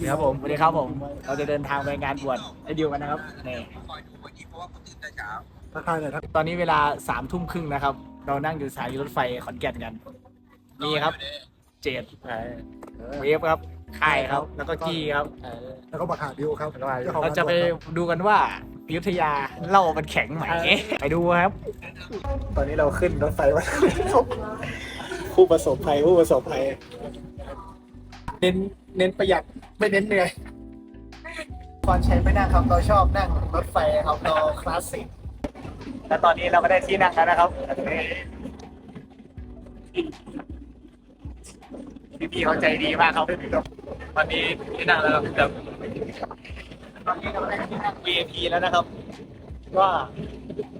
สวัสดีครับผมสวัสดีครับผม เราจะเดินทางไปงานบวชไอ้ดิวกันนะครับนี่ทักทายหน่อยทักตอนนี้เวลาสามทุ่มครึ่งนะครับ เรานั่งอยู่สถานีรถไฟขอนแก่นกันนี่ครับ เจดเวฟครับค่ายครับ แล้วก็กี้ครับแล้วก็บักหาดิวครับเจ้าของเราจะไปดูกันว่าอยุธยาเหล่ามันแข็งไหมไปดูครับ ตอนนี้เราขึ้นรถไฟมาผู้ประสบภัยผู้ประสบภัยเน้น เน้นประหยัดไม่เน้นเหนื่อยตอนใช้ไม่นั่งครับเราชอบนั่งรถไฟครับเราคลาสสิกและตอนนี้เราก็ได้ที่นั่งแล้วนะครับพี่ๆเขาใจดีมากครับตอนนี้ที่นั่งแล้วครับตอนนี้เราได้ที่นั่ง VIP แล้วนะครับ ว่า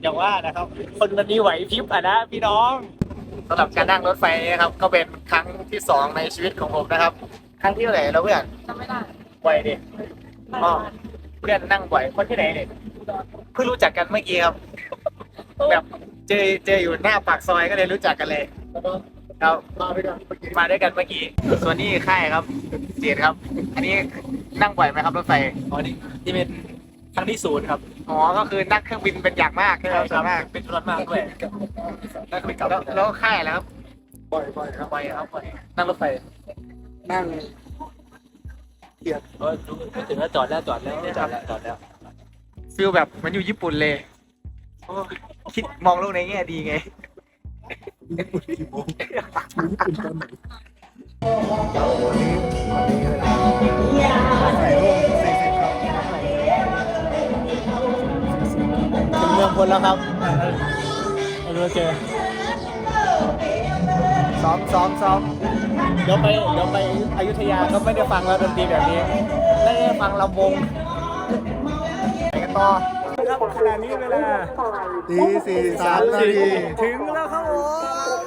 อย่างว่านะครับ คนวันนี้ไหวพริบอะนะพี่น้องสำหรับการนั่งรถไฟนะครับ ก็เป็นครั้งที่สองในชีวิตของผมนะครับ ครั้งที่เท่าไหร่แล้วเพื่อนจำไม่ได้ไหวดิอ๋อเพื่อนนั่งไหวคนที่ไหนเนี่ยเพิ่งรู้จักกันเมื่อกี้ครับ แบบเจอเจออยู่หน้าปากซอยก็เลยรู้จักกันเลยครับมาด้วยกันเมื่อกี้มาด้วยกันเมื่อกี้ ส่วนนี้ค่ายครับเจียดครับ อันนี้นั่งไหวไหมครับรถไฟอ๋อนี่นี่เป็นครั้งที่ศูนย์ครับอ๋อก็คือนั่งเครื่องบินเป็นอย่างมากใช่ไหมส่วนมากเป็นธุระมากด้วยนั่งไปกลับแล้วแล้วค่ายแล้วครับบ่อยบ่อยครับไปครับไปนั่งรถไฟ นั่งเกียดเออถึงแล้วจอดแล้วจอดแล้วจอดแล้วจอดแล้วฟิลแบบเหมันอยู่ญี่ปุ่นเลยโอ้ยคิดมองโลกในแง่ดีไง ญี่ปุ่นกี่โมงญี่ปุ่นตอนไหนวันนี้วันนี้เวลาใส่โลกสี่สิบครับถึงเมืองพลแล้วครับเราดูเจอซ้อมซ้อมซ้อม เดี๋ยวไปเดี๋ยวไปอยุธยาก็ไม่ได้ฟังแล้วดนตรีแบบนี้ไม่ได้ฟังลำวงไปกันต่อครับขณะนี้เวลาตีสี่สามนาทีถึงแล้วครับ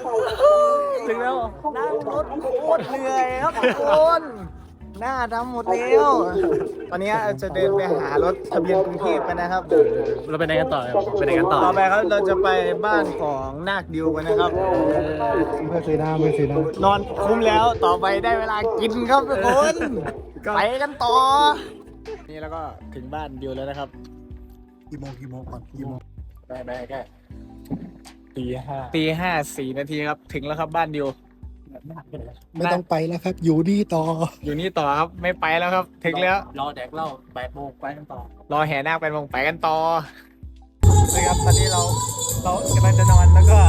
ผมถึงแล้วนั่งรถโคตรเหนื่อยครับทุกคน หน้าดำหมดแล้วตอนนี้จะเดินไปหารถทะเบียนกรุงเทพกันนะครับ เราไปไหนกันต่อไปไหนกันต่อต่อไปครับเราจะไปบ้านของนาคดิวกันนะครับ เพื่อสีหน้าเพื่อสีหน้านอนคุ้มแล้วต่อไปได้เวลากินครับทุกคนไปกันต่อ นี่แล้วก็ถึงบ้านดิวแล้วนะครับกี่โมงกี่โมงก่อนกี่โมงได้ได้แค่ตีห้าตีห้าสี่นาทีครับ ถึงแล้วครับบ้านดิว ไม่ต้องไปแล้วครับ อยู่นี่ต่อ อยู่นี่ต่อครับ ไม่ไปแล้วครับ ถึงแล้ว รอแดกเหล้าแปดโมงไปกันต่อ รอแห่นาคไปมงไปกันต่อนะครับตอนนี้เราเรากำลังจะนอนแล้วก็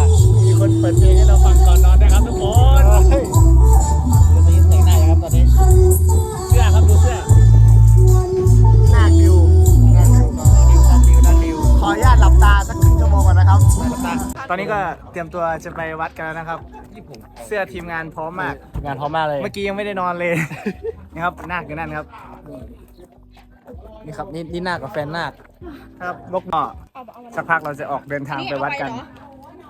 มีคนเปิดเพลงให้เราฟังก่อนนอนนะครับทุกคนเฮ้ยตอนนี้แต่งหน้าอยู่ครับตอนนี้เสื้อครับดูเสื้อนาคดิวนั่งอยู่ต่อดิวนาคดิวนาคดิวขออนุญาตหลับตาสักครึ่งชั่วโมงก่อนนะครับหลับตาตอนนี้ก็เตรียมตัวจะไปวัดกันแล้วนะครับ เสื้อทีมงานพร้อมมาก งานพร้อมมากเลย เมื่อกี้ยังไม่ได้นอนเลย นะครับนาคอยู่นั่นครับ นี่ครับนี่นี่นาคกับแฟนนาคครับลกหน่อสักพักเราจะออกเดินทางไปวัดกัน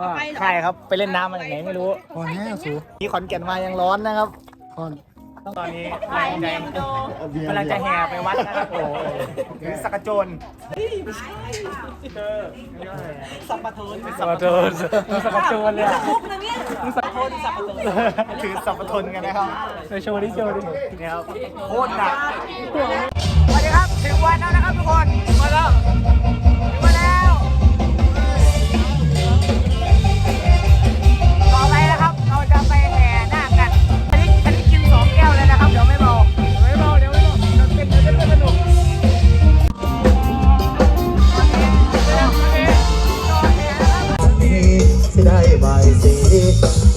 ก็ใช่ครับไปเล่นน้ำมาจากไหนไม่รู้พอแน่สูที่ขอนแก่นมายังร้อนนะครับก่อน ตอนนี้กำลังจะกำลังจะแห่ไปวัดนะครับโอ้หรือสักกะโจนสัมปทนสัมปทนสัมปทนเลยอะมุกนะเนี่ยสักคนสักคนถือสัมปทนกันนะครับโชว์ดิโชว์ดินี่ครับโคตรหนักสวัสดีครับถึงวันแล้วนะครับทุกคนมาแล้ว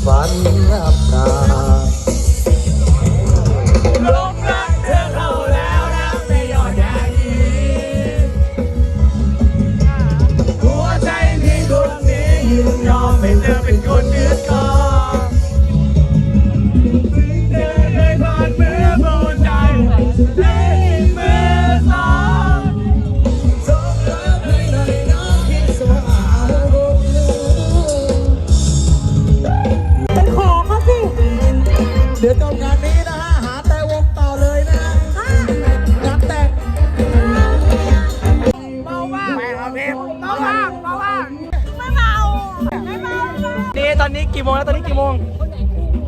ฝันหลับตา กี่โมงแล้วตอนนี้กี่โมง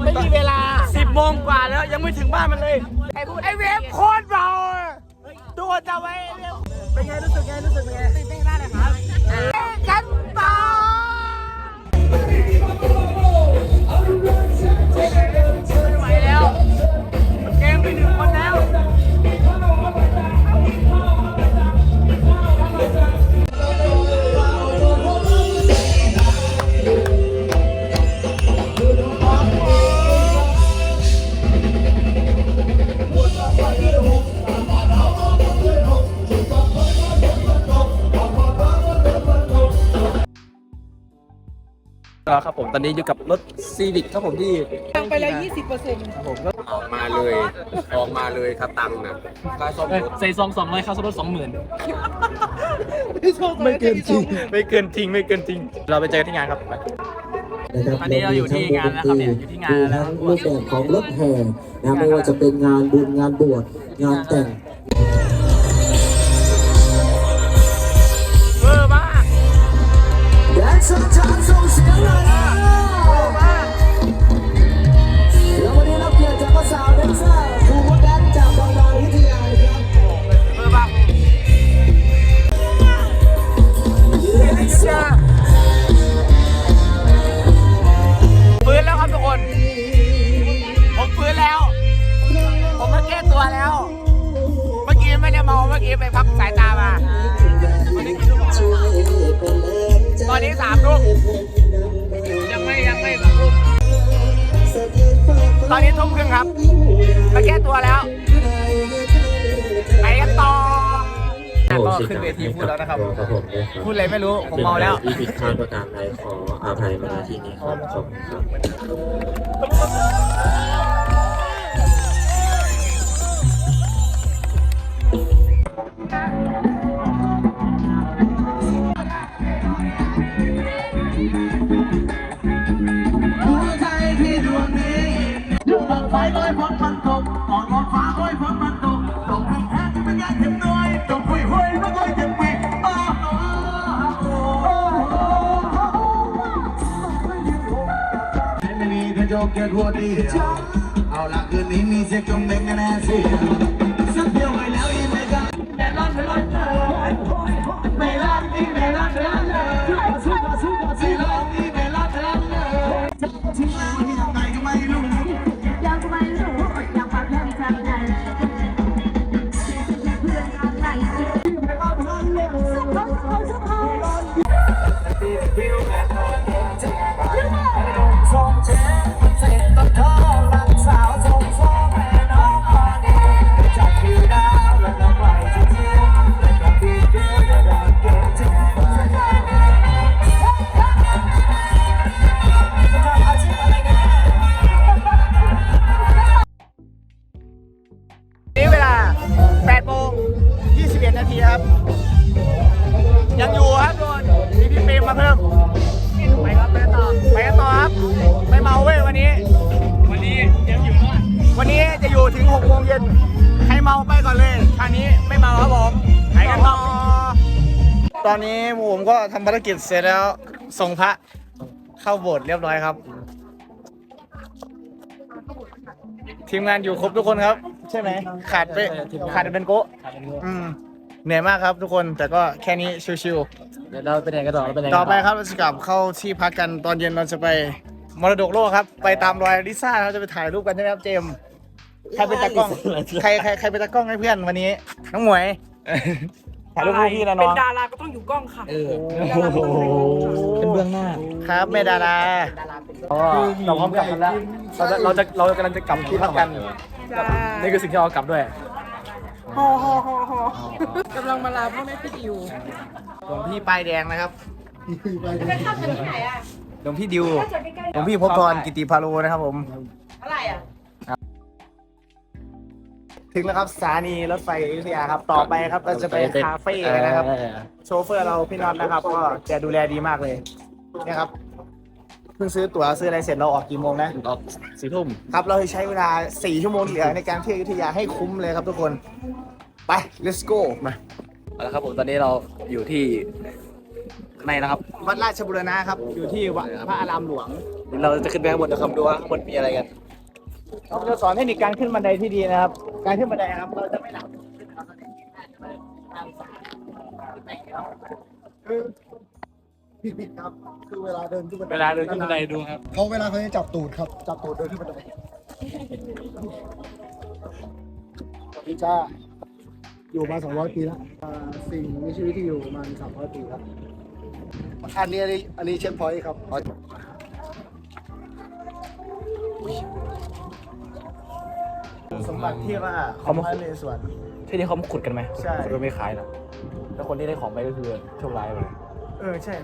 ไม่มีเวลาสิบโมงกว่าแล้วยังไม่ถึงบ้านมันเลยไอ้พูดไอ้เวฟโคตรเบาดูจะไว้เป็นไงรู้สึกไงรู้สึกไงตื่นเต้นมากเลยครับกันต่อไม่ไหวแล้ว เกมไปหนึ่งคนแล้ว ครับผมตอนนี้อยู่กับรถซีวิกครับผมที่ตังไปแล้วยี่สิบเปอร์เซ็นต์ผมก็ออกมาเลยออกมาเลยครับตังค์นะค่าซ่อมรถใส่ซองสองร้อยค่าซ่อมรถสองหมื่นไม่เกินจริงไม่เกินจริงไม่เกินจริง เราไปเจอที่งานครับอันนี้เราอยู่ที่งานแล้วครับเนี่ยอยู่ที่งานแล้วทั้งรูปแบบของรถแห่นะไม่ว่าจะเป็นงานบุญงานบวชงานแต่งเวอร์มา ตอนนี้สามทุ่มยังไม่ยังไม่สามทุ่มตอนนี้ทุ่มครึ่งครับมาแก้ตัวแล้วไปกันต่อก็ขึ้นเวทีพูดแล้วนะครับครับผมได้ครับพูดอะไรไม่รู้ ผมเมาแล้วที่ผิดพลาดประการใดขออภัยมาณที่นี้ครับขอบคุณครับ บนไฟลอยฝนมันตกก่อนมองฟ้าลอยฝนมันตกตกแห่งแห้งไม่อยากเจ็บน้อยตกหุยหุยไม่ค่อยเจ็มปีโอ้โหไม่มีกระจกแค่หัวเดียวเอาละคืนนี้มีเซ็กจงเด็กแน่ๆสิสักเดียว เย็นใครเมาไปก่อนเลยคราวนี้ไม่เมาครับผมไปกันต่อตอนนี้ผมก็ทำภารกิจเสร็จแล้วส่งพระเข้าโบสถ์เรียบร้อยครับ ทีมงานอยู่ครบทุกคนครับ ใช่ไหมขาดไปขาดเป็นโกะอืมเหนื่อยมากครับทุกคนแต่ก็แค่นี้ชิวเดี๋ยวเราไปไหนกันต่อเราไปไหนๆต่อไปครับเราจะกลับเข้าที่พักกันตอนเย็นเราจะไปมรดกโลกครับ ไปตามรอยลิซ่าเราจะไปถ่ายรูปกันใช่ไหมครับเจมส์ ใครเป็นตากล้อง ใครใครใครเป็นตากล้องให้เพื่อนวันนี้ น้องหมวยถ่ายรูปให้พี่นะน้เป็อนงดาราก็ต้องอยู่กล้องค่ะ เออเป็นเบื้องหน้า ครับแม่ดาราเพราะว่าเราพร้อมกลับกันแล้ว เราจะเราจะเรากำลังจะกลับที่พักกัน นี่คือสิ่งที่เรากลับด้วยฮอฮอฮอฮอกำลังมาลาพ่อแม่พี่ดิวหลวงพี่ป้ายแดงนะครับหลวงพี่ดิวหลวงพี่พบพรกิติพาโลนะครับผม อะไรอะ ถึงแล้วครับสถานีรถไฟอยุธยาครับ ต่อไปครับเราจะไปคาเฟ่กันนะครับโชเฟอร์เราพี่น็อตนะครับ ก็แกดูแลดีมากเลยเนี่ยครับเพิ่งซื้อตั๋วซื้ออะไรเสร็จเราออกกี่โมงนะ ออกสี่ทุ่มครับ เราจะใช้เวลา 4 ชั่วโมงที่เหลือในการเที่ยวอยุธยาให้คุ้มเลยครับทุกคน ไป let's go มาเอาละครับผมตอนนี้เราอยู่ที่ข้างในนะครับ วัดราชบุรณะครับ อยู่ที่วัดพระอารามหลวงเดี๋ยวเราจะขึ้นไปข้างบนนะครับดูว่าข้างบนมีอะไรกัน เราจะสอนเทคนิคการขึ้นบันไดที่ดีนะครับ การขึ้นบันไดครับ เราจะไม่หลับคือผิดผิดครับ คือเวลาเดินขึ้นบันไดเวลาเดินขึ้นบันไดดูครับเขาเวลาเขาจะจับตูดครับ จับตูดเดินขึ้นบันไดพี่จ้าอยู่มา 200 ปีแล้วอ่าสิ่งมีชีวิตที่อยู่ประมาณ300 ปีแล้วอันนี้อันนี้อันนี้เช็คพอยต์ครับ สมบัติที่ว่าเขามาพระนเรศวร ที่นี่เขามาขุดกันไหมใช่ ขุดก็ไม่ขายนะแล้วคนที่ได้ของไปก็คือโชคร้ายไปเลยเออใช่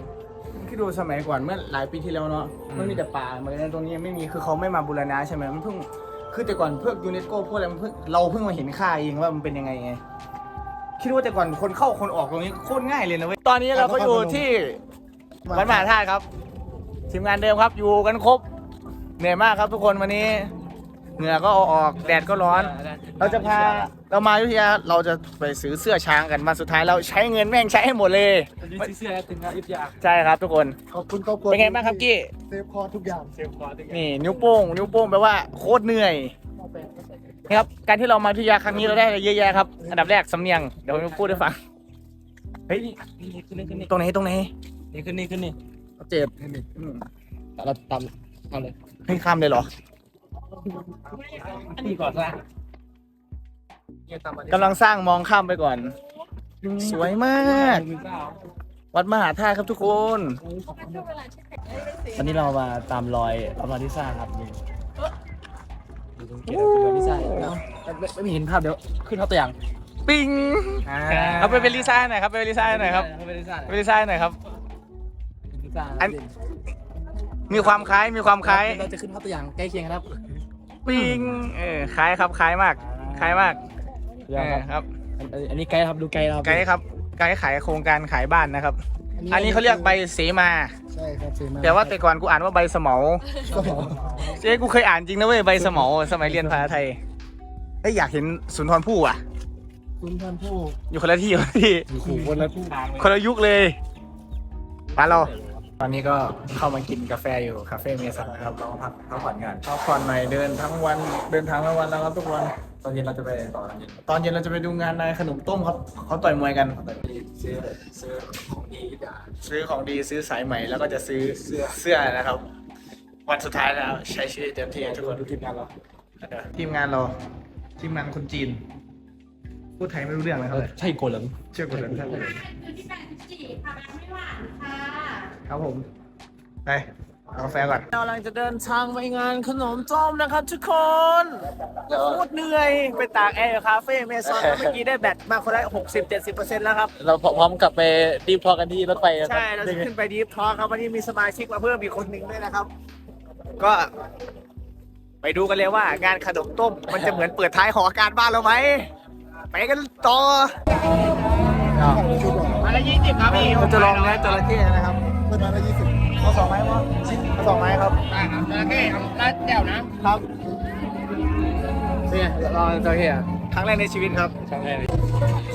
คิดดูสมัยก่อนเมื่อหลายปีที่แล้วเนาะมันมีแต่ป่าเหมือนกันตรงนี้ยังไม่มีคือเขาไม่มาบูรณะใช่ไหมมันเพิ่งคือแต่ก่อนพวกยูเนสโกพวกอะไรมันเพิ่งเราเพิ่งมาเห็นค่าเองว่ามันเป็นยังไงไงคิดว่าแต่ก่อนคนเข้าคนออกตรงนี้โคตรง่ายเลยนะเว้ยตอนนี้เราก็อยู่ที่วัดมหาธาตุครับทีมงานเดิมครับอยู่กันครบเหนื่อยมากครับทุกคนวันนี้ เหงื่อก็เอาออกแดดก็ร้อน เราจะพาเรามาอยุธยาเราจะไปซื้อเสื้อช้างกันมาสุดท้ายเราใช้เงินแม่งใช้ให้หมดเลยซื้อเสื้อถึงอยุธยาใช่ครับทุกคนขอบคุณครอบครัวเป็นไงบ้างครับกี้เซฟคอร์สทุกอย่างเซลคอร์ดนี่นิ้วโป้งนิ้วโป้งแปลว่าโคตรเหนื่อยนะครับการที่เรามาอยุธยาครั้งนี้เราได้อะไรเยอะแยะครับอันดับแรกสำเนียงเดี๋ยวผมพูดให้ฟังเฮ้ยนี่ขึ้นนี่ขึ้นนี่ตรงไหนตรงไหนนี่ขึ้นนี่ขึ้นนี่เจ็บเราตำเอาเลยเฮ้ยข้ามเลยเหรอ นี่ก่อนละกำลังสร้างมองข้ามไปก่อน สวยมาก วัดมหาธาตุครับทุกคนวันนี้เรามาตามรอยอามาริซ่าครับนี่ดูตรงเกียรติอามาริซ่าไม่ไม่เห็นภาพเดี๋ยวขึ้นเขาตัวอย่าง ปิงเอาไปเป็นลิซ่าหน่อยครับไปเป็นลิซ่าหน่อยครับอามาริซ่าไปเป็นลิซ่าหน่อยครับอามาริซ่าอันมีความคล้ายมีความคล้ายเราจะขึ้นเขาตัวอย่างใกล้เคียงครับ ปิงเออคล้ายครับคล้ายมากคล้ายมากเออครับอันอันนี้ไกด์ครับดูไกด์เราไกด์ครับไกด์ขายโครงการขายบ้านนะครับ อันนี้เขาเรียกใบเสมา ใช่ครับเซมาแต่ว่าแต่ก่อนกูอ่านว่าใบสมอเจ๊กูเคยอ่านจริงนะเว้ยใบสมอสมัยเรียนภาษาไทยเฮ้ยอยากเห็นสุนทรภู่อะ คุณท่านผู้อยู่คนละที่คนละที่ อยู่ขู่คนละคนละยุคเลยมาเรา ตอนนี้ก็เข้ามากินกาแฟอยู่คาเฟ่เมสันนะครับเราพักพักผ่อนกันพักผ่อนหน่อยเดินทั้งวันเดินทางทั้งวันแล้วครับทุกวันตอนเย็นเราจะไปต่อตอนเย็นตอนเย็นเราจะไปดูงานนายขนมต้มครับเขาต่อยมวยกันซื้อซื้อของดีจ้ะซื้อของดีซื้อสายใหม่แล้วก็จะซื้อเสื้อเสื้อนะครับ วันสุดท้ายแล้วใช้ชีวิตเต็มที่ทุกคนดูทีมงานเราทีมงานเราทีมงานคนจีน พูดไทยไม่รู้เรื่องเลยครับใช่โกนเหรอเชื่อคนเลยครับอยู่ที่แปดสิบสี่ค่ะไม่หวานค่ะครับผมไปเอากาแฟก่อนเรากำลังจะเดินทางไปงานขนมต้มนะครับทุกคนโคตรเหนื่อยไปตากแอร์คาเฟ่เมซอนเมื่อกี้ได้แบตมาคนละหกสิบเจ็ดสิบเปอร์เซ็นต์แล้วครับ เราพร้อมกลับไปดีพอกันที่รถไฟใช่ เราจะขึ้นไปดีฟทอครับ วันนี้มีสมาชิกมาเพิ่มอีกคนหนึ่งด้วยนะครับ ก็ ไปดูกันเลยว่างานขนมต้ม มันจะเหมือนเปิดท้ายหออาการบ้านเราไหม ไปกันต่อชุดก่อนมาละยี่สิบครับพี่เราจะลองเนื้อจระเข้นะครับเปิดมาได้ยี่สิบเอาสองไม้มั้งเอาสองไม้ครับจระเข้เอาลาดแจ่วนะครับเนี่ยลองจระเข้ครั้งแรกในชีวิตครับครั้งแรก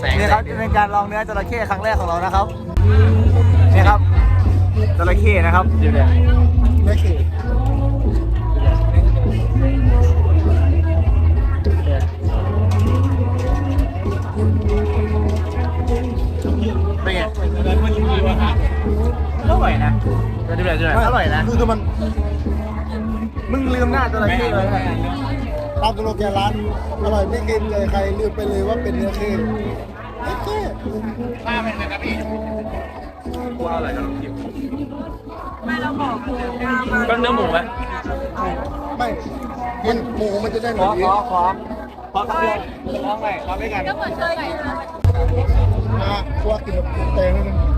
แสงนี่ครับเป็นการลองเนื้อจระเข้ครั้งแรกของเรานะครับนี่ครับจระเข้นะครับอยู่เนี่ยไม่เข จะได้แบบจะอร่อยนะ คือคือมัน มึงลืมหน้าจระเข้เลยนะตามสโลแกนร้านอร่อยไม่เกรงใจใครลืมไปเลยว่าเป็นเนื้อเข้เนื้อเข้ว่าอะไรกันกินก็เนื้อหมูไหมไม่มันหมูมันจะได้ขแบอบนี้ขอขอขอคำเดียวร้องใหม่ร้องด้วยกันก็เหมือนเคยไงนะนะเพราะว่ากินแบบแตงนิดนึ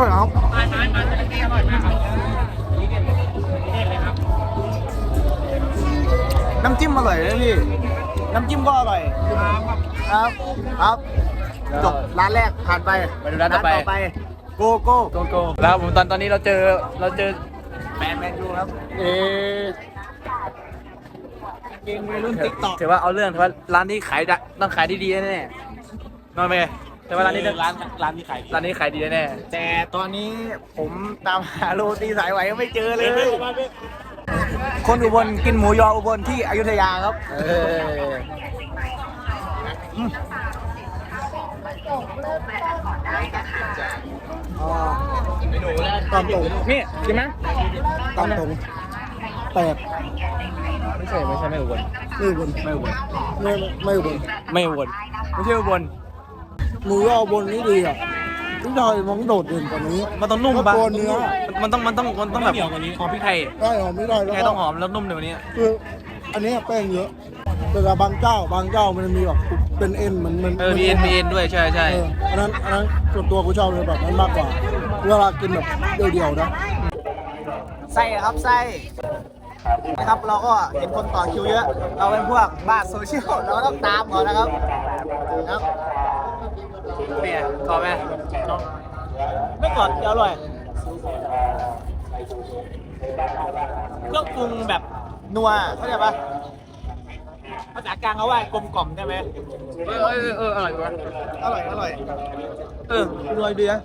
ร่อยนะอร่อยครับไม้ไม้ไม้จระเข้อร่อยมากครับน้ำจิ้มอร่อยเลยพี่ น้ำจิ้มก็อร่อย ครับ ครับ จบร้านแรกผ่านไปไปดูร้านต่อไปไปโกโก้โกโก้แล้วผมตอนตอนนี้เราเจอเราเจอแมนแมนยูครับ เออเกมวัยรุ่นติ๊กต็อกถือว่าเอาเรื่องถือว่าร้านนี้ขายได้ต้องขายดีๆแน่ๆนอนไป แต่ว่าร้านนี้ร้านร้านนี้ขายร้านนี้ขายดีแน่แต่ตอนนี้ผมตามหาโรตีสายไหวไม่เจอเลย คนอุบลกินหมูยออุบลที่อยุธยาครับเอออ่าตามตรงนี่กินไหมตามตรงแปดไม่ใช่ไม่ใช่ไม่อุบลไม่อุบนไม่อุบลไม่ไม่อุบนไม่อุบลไม่ใช่อุบล มือเอาบนนี่ดีอะพี่ดอยมันโดดเด่นกว่านี้ มันต้องนุ่มถ้าปะตัวเนื้อ มันต้องมันต้องมันต้องแบบหอมพริกไทยได้หอมไม่ได้พริแล้กวไทยก็ต้องหอมแล้วนุ่มในวันนี้คืออันนี้แป้งเยอะ แต่ละบางเจ้าบางเจ้ามันจะมีแบบเป็นเอ็นเหมือนมันเออมีเอ็นมีเอ็นด้วยใช่ใช่เอออันนั้นอันนั้นส่วนตัวกูชอบเลยแบบนั้นมากกว่า เวลากินแบบเดี่ยวๆนะ ไส้ครับไส้นะครับเราก็เห็นคนต่อคิวเยอะ เราเป็นพวกบ้าโซเชียลเราก็ต้องตามเขานะครับครับ เนี่ยขอไหมไม่กอดอร่อยเครื่องปรุงแบบนัวเข้าใจปะภาษากลางเขาว่ากลมกล่อมใช่ไหมเออเออเอออร่อยกว่าอร่อยอร่อย เออรวยดีนะ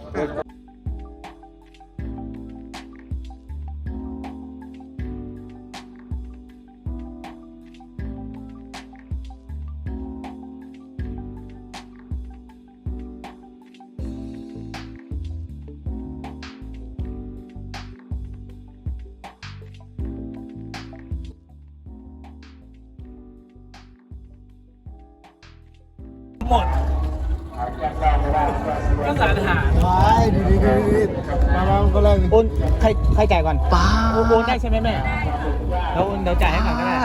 ก็สารอาหารไปดีดีดีดีมามาก็แรงโอนใครใครจ่ายก่อนป้าโอนได้ใช่ไหมแม่แล้วโอนเดี๋ยวจ่ายให้ก่อนก็ได้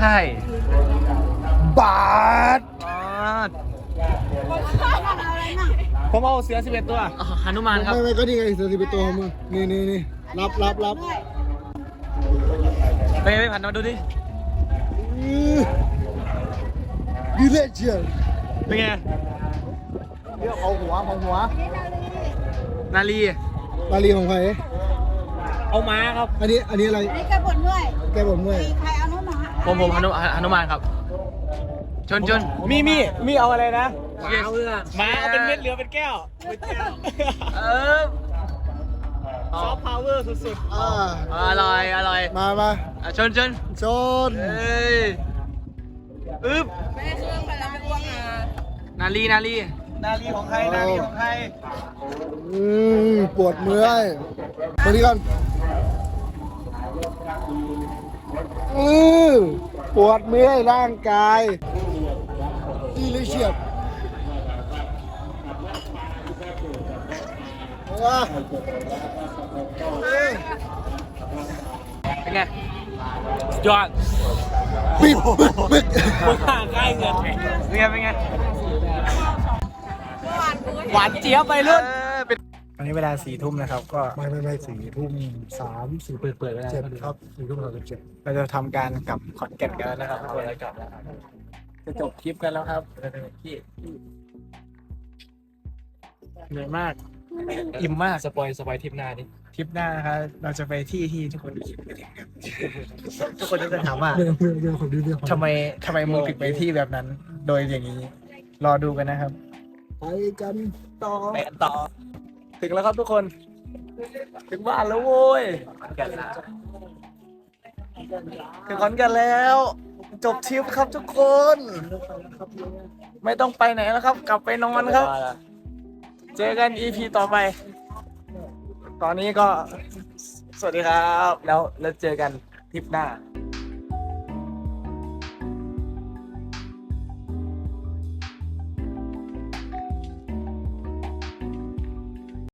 ใช่บาทผมเอาเสือ11ตัวฮานุมานครับไม่ไม่ก็นี่ไงสถิติตัวของมึงนี่นี่นี่รับรับรับไปไปผ่านมาดูดิ ดีเลเชียนเป็นไงเรื่องของหัวของหัว นาลีลาลีของใครเอาม้าครับ อันนี้อันนี้อะไรนี่แกบ่นด้วยแกบอกด้วยมีใครเอาน้องหมาผมผมฮานุฮานุมานครับชนชนมีมีมีเอาอะไรนะม้าเลือกม้าเอาเป็นเม็ดเหลือเป็นแก้วเป็นแก้วเออซอฟต์พาวเวอร์สุดอ่าอร่อยอร่อยมามาอะชนชนชนเอ้ย อึ๊บแม่เครื่องไปแล้วไม่อ้วกอะนาลีนาลีๆนาลีของใครนาลีของใครอืมปวดเมื่อยมาดีกันอือปวดเมื่อยร่างกายดีเลเชียนว้าเอ้ยเป็นไงยอด ปิดปึ๊กปึ๊กมึงห่างใกล้เงินเป็นไงเป็นไง หวานเจี๊ยบไปรุ่นเออเป็นวันนี้เวลาสี่ทุ่มนะครับ ก็ไม่ไม่ไม่สี่ทุ่มสามสี่เปิดเปิดเจ็ดครับสี่ทุ่มสามสิบเจ็ดเราจะทำการกลับขอนแก่นกันแล้วนะครับทุกคนจะจบคลิปกันแล้วครับที่เหนื่อยมาก อิ่มมากสปอยสปอยทิปหน้าดิทริปหน้านะครับเราจะไปที่ที่ทุกคนคิดไม่ถึงกันทุกคนจะถามว่าเรื่องเรื่องเรื่องของดีเรื่องของทำไมทำไมมึงถึงไปที่แบบนั้น โดยอย่างนี้ รอดูกันนะครับไปกันต่อไปกันต่อ ถึงแล้วครับทุกคน ถึงบ้านแล้วโว้ยถึงขอนแก่นแล้ว จบทริปครับทุกคน ไม่ต้องไปไหนแล้วครับ กลับไปนอนครับ เจอกัน EP ต่อไป ตอนนี้ก็สวัสดีครับ แล้วแล้วเจอกันทริปหน้า